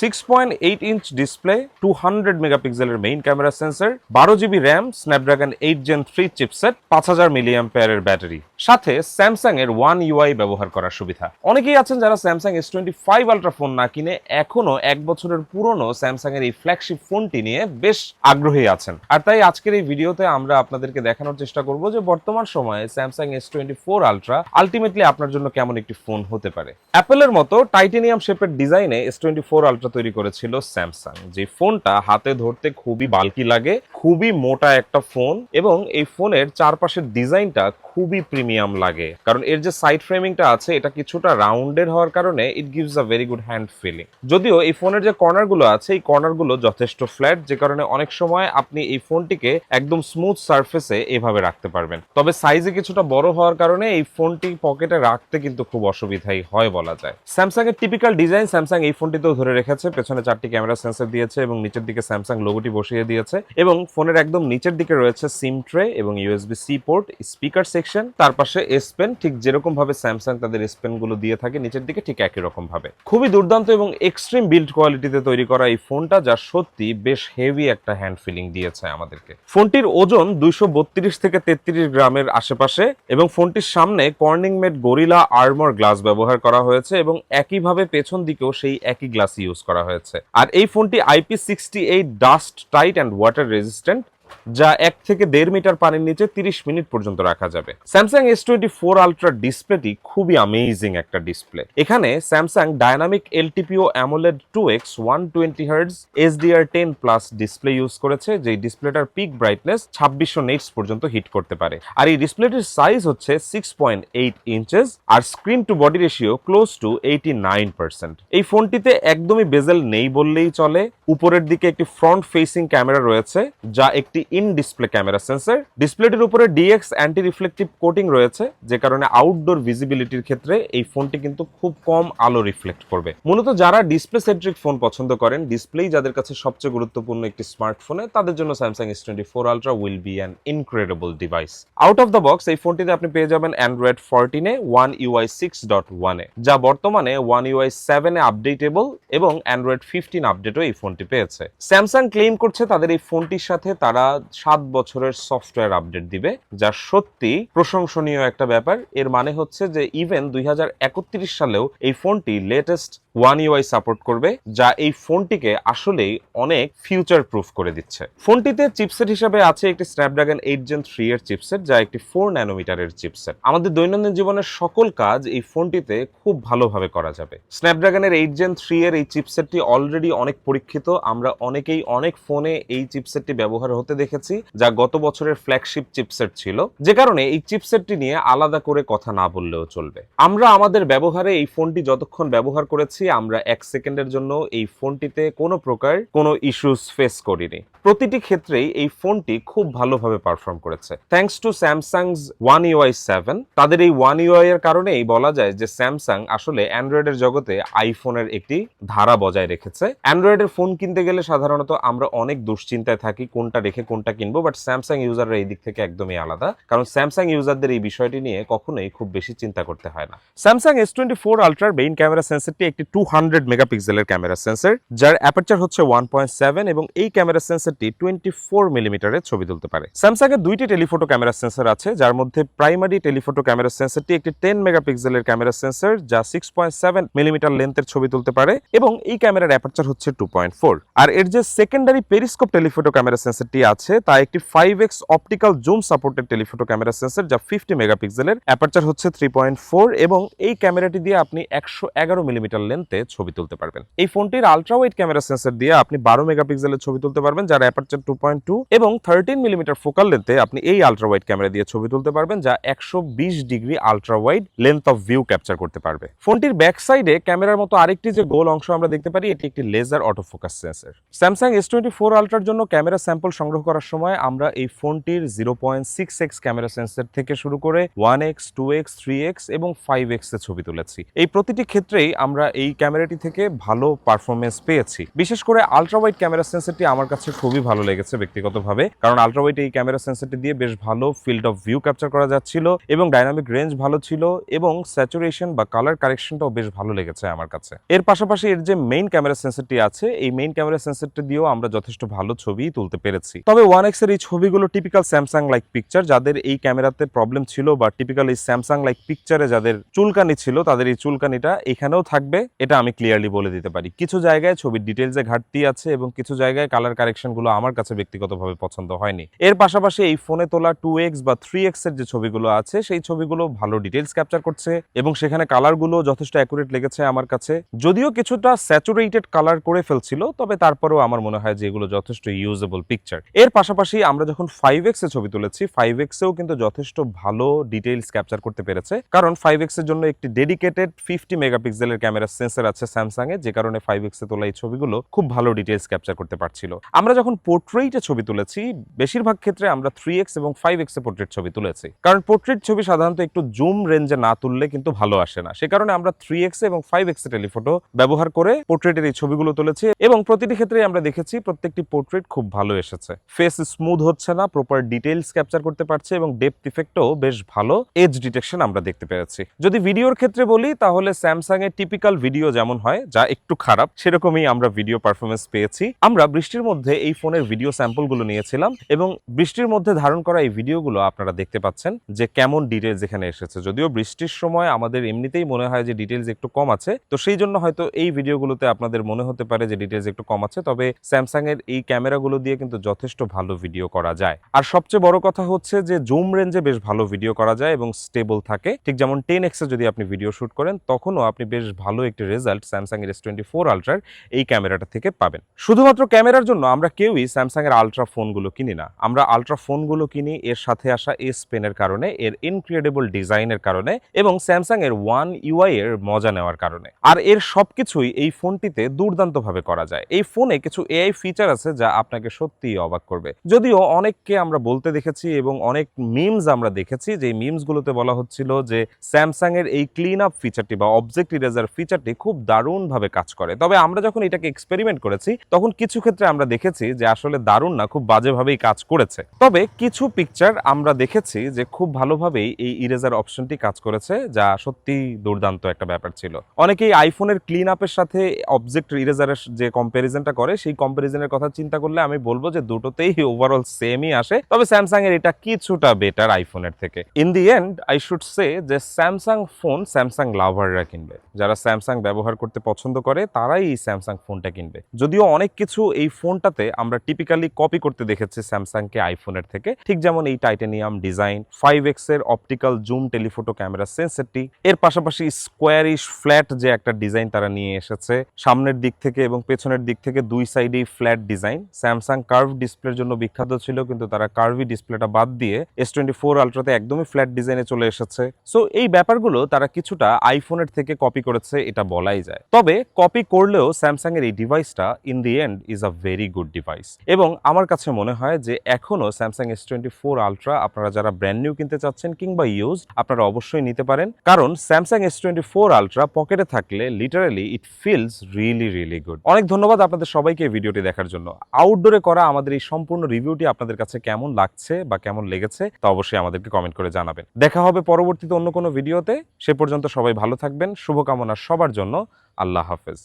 Six point eight inch display two hundred মেগাপিক্সেলের main camera sensor বারো GB RAM Snapdragon eight Gen three chipset পাঁচ হাজার মিলিয়াম পেয়ারের battery সাথে স্যামসাং এর ওয়ান ইউআই ব্যবহার করার সুবিধা। অনেকেই আছেন যারা Samsung S twenty five Ultra phone না কিনে এখনও এক বছরের পুরনো স্যামসাং এর এই ফ্ল্যাগশিপ ফোনটি নিয়ে বেশ আগ্রহী আছেন। আর তাই আজকের এই ভিডিওতে আমরা আপনাদেরকে দেখানোর চেষ্টা করব যে বর্তমান সময়ে Samsung S twenty four Ultra ultimately আপনার জন্য কেমন একটি ফোন হতে পারে। অ্যাপেলের মতো টাইটেনিয়াম শেপের ডিজাইনে এস টোয়েন্টি ফোর আলট্রা তৈরি করেছিল স্যামসাং। যে ফোনটা হাতে ধরতে খুবই বালকি লাগে খুবই মোটা একটা ফোন এবং এই ফোনের চারপাশের ডিজাইনটা খুবই প্রিমিয়াম লাগে। কারণ এর যে সাইড ফ্রেমিংটা আছে, এটা কিছুটা রাউন্ডেড হওয়ার কারণে it gives a very good hand feeling যদিও এই ফোনের যে কর্নারগুলো আছে, এই কর্নারগুলো যথেষ্ট ফ্ল্যাট যে কারণে অনেক সময় আপনি এই ফোনটিকে একদম স্মুথ সারফেসে এভাবে রাখতে পারবেন। তবে সাইজে কিছুটা বড় হওয়ার কারণে এই ফোনটি পকেটে রাখতে কিন্তু খুব অসুবিধাই হয় বলা যায়। স্যামসাং এর টিপিক্যাল ডিজাইন স্যামসাং এই ফোনটিতেও ধরে রেখেছে। পেছনে চারটি ক্যামেরা সেন্সর দিয়েছে এবং নিচের দিকে স্যামসাং লোগোটি বসিয়ে দিয়েছে এবং ফোনের একদম নিচের দিকে রয়েছে সিম ট্রে এবং USB C port speaker section তার পাশে এস পেন ঠিক যেরকম ভাবে স্যামসাং তাদের এস পেনগুলো দিয়ে থাকে, নিচের দিকে ঠিক একই রকম ভাবে খুবই দুর্দান্ত এবং এক্সট্রিম বিল্ড কোয়ালিটিতে তৈরি করা এই ফোনটা, যা সত্যি বেশ হেভি একটা হ্যান্ড ফিলিং দিয়েছে আমাদেরকে। ফোনটির ওজন দুইশো বত্রিশ থেকে তেত্রিশ গ্রামের আশেপাশে এবং ফোনটির সামনে Corning made Gorilla Armor glass ব্যবহার করা হয়েছে এবং একইভাবে পেছন দিকেও সেই একই গ্লাস ইউজ করা হয়েছে। আর এই ফোনটি IP sixty eight dust tight and water resistant যা এক থেকে দেড় মিটার পানির নিচে তিরিশ মিনিট পর্যন্ত রাখা যাবে। Samsung S twenty four Ultra ডিসপ্লেটি খুবই আমেজিং একটা ডিসপ্লে এখানে Samsung Dynamic LTPO AMOLED two X one twenty hertz S SDR ten plus display use করেছে যে ডিসপ্লেটার পিক ব্রাইটনেস ছাব্বিশশো নেটস পর্যন্ত হিট করতে পারে। আর এই ডিসপ্লেটির সাইজ হচ্ছে six point eight inches R screen to body ratio close to eighty nine percent এই ফোনটিতে একদমই বেজেল নেই বললেই চলে। উপরের দিকে একটি ফ্রন্ট ফেসিং ক্যামেরা রয়েছে, যা একটি ইন ডিসপ্লে ক্যামেরা সেন্সর। ডিসপ্লেটির উপরে ডিএক্স অ্যান্টি রিফ্লেকটিভ কোটিং রয়েছে, যে কারণে আউটডোর ভিজিবিলিটির ক্ষেত্রে এই ফোনটি কিন্তু খুব কম আলো রিফ্লেক্ট করবে। মূলত যারা ডিসপ্লে সেন্ট্রিক ফোন পছন্দ করেন ডিসপ্লেই যাদের কাছে সবচেয়ে গুরুত্বপূর্ণ একটি স্মার্টফোনে তাদের জন্য Samsung S twenty four ultra will be an incredible device out of the box এই ফোনটিতে আপনি পেয়ে যাবেন অ্যান্ড্রয়েড ফোরটিনে ওয়ান ইউআই সিক্স ডট ওয়ানে যা বর্তমানে ওয়ান ইউআই সেভেনে আপডেটেবল এবং অ্যান্ড্রয়েড ফিফটিন আপডেটও এই ফোনটি পেয়েছে। স্যামসাং ক্লেম করছে তাদের এই ফোনটির সাথে তারা সাত বছরের সফটওয়্যার আপডেট দিবে, যা সত্যি প্রশংসনীয় একটা ব্যাপার। এর মানে হচ্ছে যে ইভেন দুই হাজার একত্রিশ সালেও এই ফোনটি লেটেস্ট ওয়ান ইউআই সাপোর্ট করবে, যা এই ফোনটিকে আসলেই অনেক ফিউচার প্রুফ করে দিচ্ছে। ফোনটিতে চিপসেট হিসেবে আছে একটি স্ন্যাপড্রাগন এইট জেন থ্রি এর চিপসেট যা একটি ফোর ন্যানোমিটারের চিপসেট আমাদের দৈনন্দিন জীবনের সকল কাজ এই ফোনটিতে খুব ভালোভাবে করা যাবে। স্ন্যাপড্রাগনের এইট জেন থ্রি এর এই চিপসেটটি অলরেডি অনেক পরীক্ষিত। আমরা অনেকেই অনেক ফোনে এই চিপসেটটি ব্যবহার হতে দেখেছি, যা গত বছরের ফ্ল্যাগশিপ চিপসেট ছিল। যে কারণে এই চিপসেটটি নিয়ে আলাদা করে কথা না বললেও চলবে। আমরা আমাদের ব্যবহারে এই ফোনটি যতক্ষণ ব্যবহার করেছি আমরা এক সেকেন্ডের জন্য এই ফোনটিতে কোনো প্রকার কোনো ইস্যুস ফেস করিনি। প্রতিটি ক্ষেত্রেই এই ফোনটি খুব ভালোভাবে পারফর্ম করেছে। Thanks to Samsung's One UI seven তাদের এই ওয়ান ইউআই এর কারণেই বলা যায় যে স্যামসাং আসলে অ্যান্ড্রয়েডের জগতে আইফোনের একটি ধারা বজায় রেখেছে। অ্যান্ড্রয়েডের ফোন কিনতে গেলে সাধারণত আমরা অনেক দুশ্চিন্তায় থাকি, কোনটা রেখে কোনটা কিনবো বাট স্যামসাং ইউজাররা এই দিক থেকে একদমই আলাদা। কারণ স্যামসাং ইউজারদের এই বিষয়টি নিয়ে কখনোই খুব বেশি চিন্তা করতে হয় না। স্যামসাং এস টোয়েন্টি ফোর আলট্রার মেইন ক্যামেরা সেন্সরটি একটি টু হান্ড্রেড মেগাপিক্সেলের ক্যামেরা সেন্সর যার অ্যাপারচার হচ্ছে ওয়ান পয়েন্ট সেভেন এবং এই ক্যামেরা সেন্সরটি টোয়েন্টি ফোর মিলিমিটারের ছবি তুলতে পারে। স্যামসাং এর দুইটি টেলিফোটো ক্যামেরা সেন্সর আছে, যার মধ্যে প্রাইমারি টেলিফোটো ক্যামেরা সেন্সরটি একটি টেন মেগাপিক্সেলের ক্যামেরা সেন্সর, যা সিক্স পয়েন্ট সেভেন মিলিমিটার লেন্থের ছবি তুলতে পারে এবং এই ক্যামেরার অ্যাপারচার হচ্ছে টু পয়েন্ট ফোর আর এর যে সেকেন্ডারি পেরিস্কোপ টেলিফোটো ক্যামেরা সেন্সরটি আছে, তা একটি five X optical zoom supported telephoto camera sensor, যা ফিফটি মেগাপিক্সেলের অ্যাপারচার হচ্ছে থ্রি পয়েন্ট ফোর এবং এই ক্যামেরাটি দিয়ে আপনি একশো এগারো মিলিমিটার লেন্থে ছবি তুলতে পারবেন। এই ফোনটির আলট্রা ওয়াইড ক্যামেরা সেন্সর দিয়ে আপনি বারো মেগাপিক্সেলের ছবি তুলতে পারবেন, যার অ্যাপারচার টু পয়েন্ট টু এবং থার্টিন মিলিমিটার ফোকাল লেন্থে আপনি এই আলট্রা ওয়াইড ক্যামেরা দিয়ে ছবি তুলতে পারবেন, যা একশো বিশ degree ultra wide length of view capture করতে পারবে। ফোনটির ব্যাক সাইডে ক্যামেরার মতো আরেকটি যে গোল অংশ আমরা দেখতে পারি, এটি একটি laser auto focus sensor Samsung S twenty four আলট্রার জন্য ক্যামেরা স্যাম্পল সংগ্রহ করার সময় আমরা এই ফোনটির zero point six X camera sensor থেকে শুরু করে one X two X three X এবং ফাইভ এক্সের ছবি তুলেছি। এই প্রতিটি ক্ষেত্রেই আমরা এই ক্যামেরাটি থেকে ভালো পারফরমেন্স পেয়েছি। বিশেষ করে আলট্রা ওয়াইড ক্যামেরা সেন্সরটি আমার কাছে খুবই ভালো লেগেছে ব্যক্তিগতভাবে। কারণ আলট্রা ওয়াইড এই ক্যামেরা সেন্সরটি দিয়ে বেশ ভালো ফিল্ড অফ ভিউ ক্যাপচার করা যাচ্ছিল এবং ডাইনামিক রেঞ্জ ভালো ছিল এবং স্যাচুরেশন বা কালার কারেকশনটাও বেশ ভালো লেগেছে আমার কাছে। এর পাশাপাশি এর যে মেইন ক্যামেরা সেন্সরটি আছে, এই মেইন ক্যামেরা সেন্সরটি দিয়েও আমরা যথেষ্ট ভালো ছবি তুলতে পেরেছি। তবে ওয়ান এক্সের এই ছবিগুলো টিপিক্যাল স্যামসাং লাইক পিকচার যাদের এই ক্যামেরাতে প্রবলেম ছিল বা টিপিক্যাল এই স্যামসাং লাইক পিকচারে যাদের চুলকানি ছিল, তাদের এই চুলকানিটা এখানেও থাকবে। এটা আমি ক্লিয়ারলি বলে দিতে পারি। কিছু জায়গায় ছবির ডিটেলসে ঘাটতি আছে এবং কিছু জায়গায় কালার কারেকশন গুলো আমার কাছে ব্যক্তিগতভাবে পছন্দ হয়নি। এর পাশাপাশি এই ফোনে তোলা টু এক্স বা থ্রি এক্সের যে ছবিগুলো আছে, সেই ছবিগুলো ভালো ডিটেলস ক্যাপচার করছে এবং সেখানে কালারগুলো যথেষ্ট অ্যাকুরেট লেগেছে আমার কাছে। যদিও কিছুটা স্যাচুরেটেড কালার করে ফেলছিল, তবে তারপরেও আমার মনে হয় যে এগুলো যথেষ্ট ইউজেবল পিকচার এর পাশাপাশি আমরা যখন ফাইভ এক্স এ ছবি তুলেছি ফাইভ এক্স এও কিন্তু যথেষ্ট ভালো ডিটেলস ক্যাপচার করতে পেরেছে। কারণ ফাইভ এক্সের জন্য একটি ডেডিকেটেড ফিফটি মেগাপিক্সেলের ক্যামেরা সেন্সার আছে স্যামসাং এ, যে কারণে ফাইভ এক্স এ তোলা এই ছবিগুলো খুব ভালো ডিটেলস ক্যাপচার করতে পারছিল। আমরা যখন পোর্ট্রেইটে ছবি তুলেছি, বেশিরভাগ ক্ষেত্রে আমরা থ্রি এক্স এবং ফাইভ এক্স পোর্ট্রেট ছবি তুলেছি। কারণ পোর্ট্রেট ছবি সাধারণত একটু জুম রেঞ্জে না তুললে কিন্তু ভালো আসে না। সে কারণে আমরা থ্রি এক্স এবং ফাইভ এক্স টেলিফোটো ব্যবহার করে পোর্ট্রেটের এই ছবিগুলো তুলেছি এবং প্রতিটি ক্ষেত্রে আমরা দেখেছি প্রত্যেকটি পোর্ট্রেট খুব ভালো এসেছে। ফেস স্মুথ হচ্ছে না প্রপার ডিটেলস ক্যাপচার করতে পারছে এবং ডেপথ ইফেক্টও বেশ ভালো এজ ডিটেকশন আমরা দেখতে পেরেছি। যদি ভিডিওর ক্ষেত্রে বলি, তাহলে স্যামসাং এর টিপিক্যাল ভিডিও যেমন হয়, যা একটু খারাপ, সেরকমই আমরা ভিডিও পারফরমেন্স পেয়েছি। আমরা বৃষ্টির মধ্যে এই ফোনের ভিডিও স্যাম্পলগুলো নিয়েছিলাম এবং বৃষ্টির মধ্যে ধারণ করা এই ভিডিওগুলো আপনারা দেখতে পাচ্ছেন যে কেমন ডিটেলস এখানে এসেছে। যদিও বৃষ্টির সময় আমাদের এমনিতেই মনে হয় যে ডিটেলস একটু কম আছে, তো সেই জন্য হয়তো এই ভিডিওগুলোতে আপনাদের মনে হতে পারে যে ডিটেলস একটু কম আছে, তবে স্যামসাং এর এই ক্যামেরাগুলো দিয়ে কিন্তু যথেষ্ট ভালো ভিডিও করা যায়। আর সবচেয়ে বড় কথা হচ্ছে যে জুম রেঞ্জে বেশ ভালো ভিডিও করা যায় এবং স্টেবল থাকে। ঠিক যেমন টেন এক্সে যদি আপনি ভিডিও শুট করেন, তখনও আপনি বেশ ভালো একটি রেজাল্ট স্যামসাং এর এস টোয়েন্টি ফোর আলট্রার এই ক্যামেরাটা থেকে পাবেন। শুধুমাত্র ক্যামেরার জন্য আমরা কেউই স্যামসাংয়ের আলট্রা ফোনগুলো কিনি না। আমরা আলট্রা ফোনগুলো কিনি, এর সাথে আসা এস পেনের কারণে, এর ইনক্রেডিবল ডিজাইনের কারণে এবং স্যামসাং এর ওয়ান ইউআই এর মজা নেওয়ার কারণে। আর এর সবকিছুই এই ফোনটিতে দুর্দান্তভাবে করা যায়। এই ফোনে কিছু এআই ফিচার আছে যা আপনাকে সত্যিই অবাক করবে। যদিও অনেককে আমরা বলতে দেখেছি এবং অনেক মিমস আমরা দেখেছি যে মিমস গুলোতে বলা হচ্ছিল যে স্যামসাং এর এই ক্লিন আপ ফিচারটি বা অবজেক্ট ইরেজার ফিচারটি খুব দারুণভাবে কাজ করে। তবে আমরা যখন এটাকে এক্সপেরিমেন্ট করেছি, তখন কিছু ক্ষেত্রে আমরা দেখেছি যে আসলে দারুণ না, খুব বাজেভাবেই কাজ করেছে। তবে কিছু পিকচার আমরা দেখেছি যে খুব ভালোভাবেই এই ইরেজার অপশনটি কাজ করেছে, যা সত্যি দুর্দান্ত একটা ব্যাপার ছিল। অনেকেই আইফোনের ক্লিন আপের সাথে অবজেক্ট ইরেজারের যে কম্প্যারিজনটা করে, সেই কম্প্যারিজনের কথা চিন্তা করলে আমি বলব যে দুটোতেই ওভারঅল সেমই আসে। তবে স্যামসাং এর এটা কিছুটা বেটার আইফোনের থেকে। In the end I should say যে স্যামসাং ফোন স্যামসাং লাভাররা কিনবে। যারা স্যামসাং ব্যবহার করতে পছন্দ করে, তারাই এই স্যামসাং ফোনটা কিনবে। যদিও অনেক কিছু এই ফোনটাতে আমরা টিপিক্যালি কপি করতে দেখেছি স্যামসাংকে আইফোনের থেকে। ঠিক যেমন এই টাইটানিয়াম ডিজাইন ফাইভ এক্সের অপটিক্যাল জুম টেলিফোটো ক্যামেরা সেন্সরটি এর পাশাপাশি স্কোয়ারিশ ফ্ল্যাট যে একটা ডিজাইন তারা নিয়ে এসেছে, সামনের দিক থেকে এবং পেছনের দিক থেকে দুই সাইডেই ফ্ল্যাট ডিজাইন স্যামসাং কার্ভ ডিসপ্লের জন্য বিখ্যাত ছিল, কিন্তু তারা কার্ভি ডিসপ্লেটা বাদ দিয়ে এস টোয়েন্টি ফোর আলট্রাতে একদমই ফ্ল্যাট ডিজাইনে চলে এসেছে। সো এই ব্যাপারগুলো তারা কিছুটা আইফোনের থেকে কপি করেছে, এটা বলাই যায়। তবে কপি করলেও স্যামসাং এর এই ডিভাইসটা in the end is a very good device এবং আমার কাছে মনে হয় যে এখনও Samsung S twenty four Ultra আপনারা যারা ব্র্যান্ড নিউ কিনতে চাচ্ছেন কিংবা ইউজ আপনারা অবশ্যই নিতে পারেন। কারণ Samsung S twenty four Ultra পকেটে থাকলে literally it feels really really good অনেক ধন্যবাদ আপনাদের সবাইকে ভিডিওটি দেখার জন্য। আউটডোরে করা আমাদের এই সম্পূর্ণ রিভিউটি আপনাদের কাছে কেমন লাগছে বা কেমন লেগেছে তা অবশ্যই আমাদেরকে কমেন্ট করে জানাবেন। দেখা হবে পরবর্তীতে অন্য কোনো ভিডিওতে সে পর্যন্ত সবাই ভালো থাকবেন। শুভকামনা সবার জন্য। আল্লাহ হাফেজ।